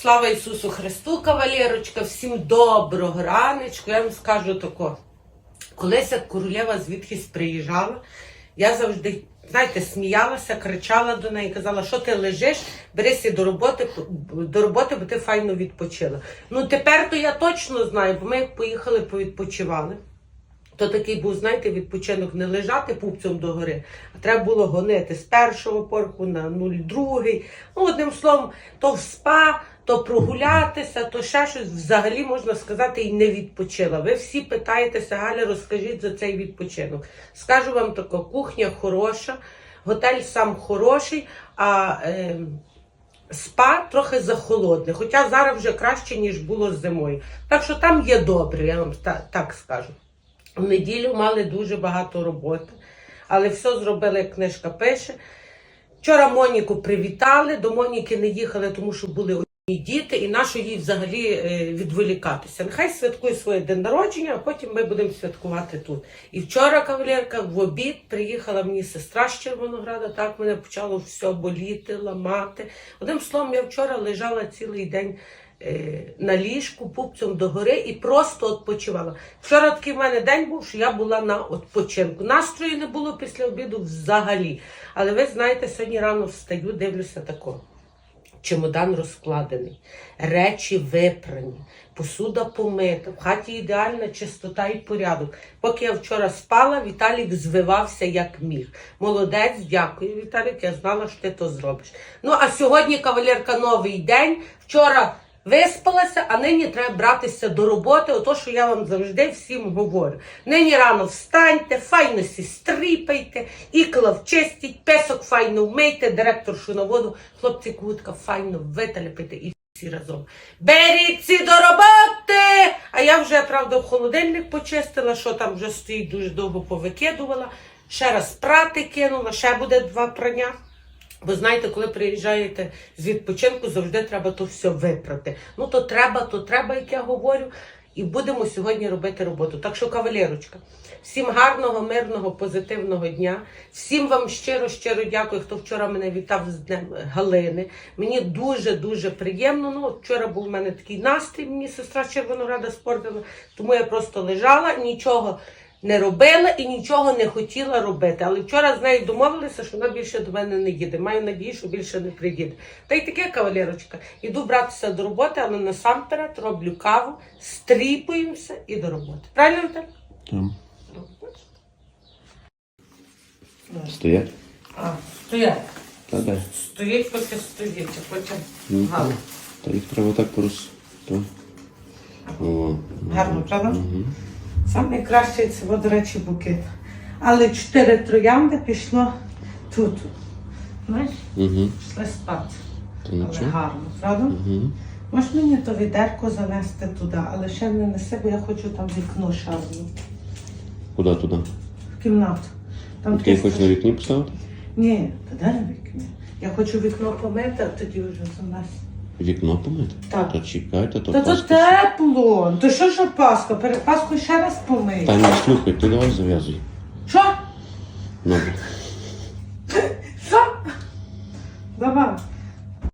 Слава Ісусу Христу, кавалерочка, всім доброго раночку. Я вам скажу тако. Колись як королева звідкись приїжджала, я завжди, знаєте, сміялася, кричала до неї, казала, що ти лежиш, берися до роботи, до роботи, бо ти файно відпочила. Ну тепер то я точно знаю, бо ми як поїхали, повідпочивали. То такий був, знаєте, відпочинок не лежати пупцем догори, а треба було гонити з першого порку на 0,2. Ну, одним словом, то в спа, то прогулятися, то ще щось взагалі можна сказати і не відпочила. Ви всі питаєтеся, Галя, розкажіть за цей відпочинок. Скажу вам тако, кухня хороша, готель сам хороший, а е, спа трохи захолодне, хоча зараз вже краще, ніж було зимою. Так що там є добре, я вам та- так скажу. В неділю мали дуже багато роботи, але все зробили, як книжка пише. Вчора Моніку привітали, до Моніки не їхали, тому що були одні діти, і нащо їй взагалі е, відволікатися. Нехай святкує своє день народження, а потім ми будемо святкувати тут. І вчора кавалерка в обід приїхала мені сестра з Червонограда, так мене почало все боліти, ламати. Одним словом, я вчора лежала цілий день е, на ліжку, пупцем догори і просто відпочивала. Вчора такий в мене день був, що я була на відпочинку. Настрою не було після обіду взагалі. Але ви знаєте, сьогодні рано встаю, дивлюся тако. Чемодан розкладений, речі випрані, посуда помита, в хаті ідеальна чистота і порядок. Поки я вчора спала, Віталік звивався як міг. Молодець, дякую, Віталік, я знала, що ти то зробиш. Ну, а сьогодні, кавалерка, новий день. Вчора виспалася, а нині треба братися до роботи. Ото, що я вам завжди всім говорю. Нині рано встаньте, файно сі стріпайте, ікла вчистіть, песок файно вмийте, директоршу на воду, хлопці кутка файно виталяпайте і всі разом. Беріться до роботи! А я вже, правда, в холодильник почистила, що там вже стоїть дуже довго повикидувала. Ще раз прати кинула, ще буде два прання. Бо знаєте, коли приїжджаєте з відпочинку, завжди треба то все випрати. Ну то треба, то треба, як я говорю. І будемо сьогодні робити роботу. Так що, кавалерочка, всім гарного, мирного, позитивного дня. Всім вам щиро, щиро дякую, хто вчора мене вітав з Днем Галини. Мені дуже дуже приємно. Ну, вчора був у мене такий настрій, мені сестра з Червонограда спортила, тому я просто лежала, нічого не робила і нічого не хотіла робити. Але вчора з нею домовилися, що вона більше до мене не їде. Маю надію, що більше не приїде. Та й таке, кавалерочка. Іду братися до роботи, але насамперед роблю каву, стріпуємося і до роботи. Правильно Віталій? Там. Стоять? А, стоять. Та дай. Стоїть, поки стоїть, а потім Ну, гарно. Та їх треба так порос. Гарно, правда? Угу. Саме найкраще це, до речі, букет. Але чотири троянди пішло тут. Знаєш, Угу. пішли спати. Але гарно, правда? Угу. Можеш мені то відерко занести туди, але ще не неси, бо я хочу там вікно шарну. Куди туди? В кімнату. Там Ти хочеш на вікні поставити? Ні, та де на вікні? Я хочу вікно помити, а тоді вже занести. Вікно помити? Так. Та чекайте, то Та то тепло. То що ж Пасха? Перед Пасхою ще раз помий. Та не слухай, ти давай зав'язуй. Що? Ну,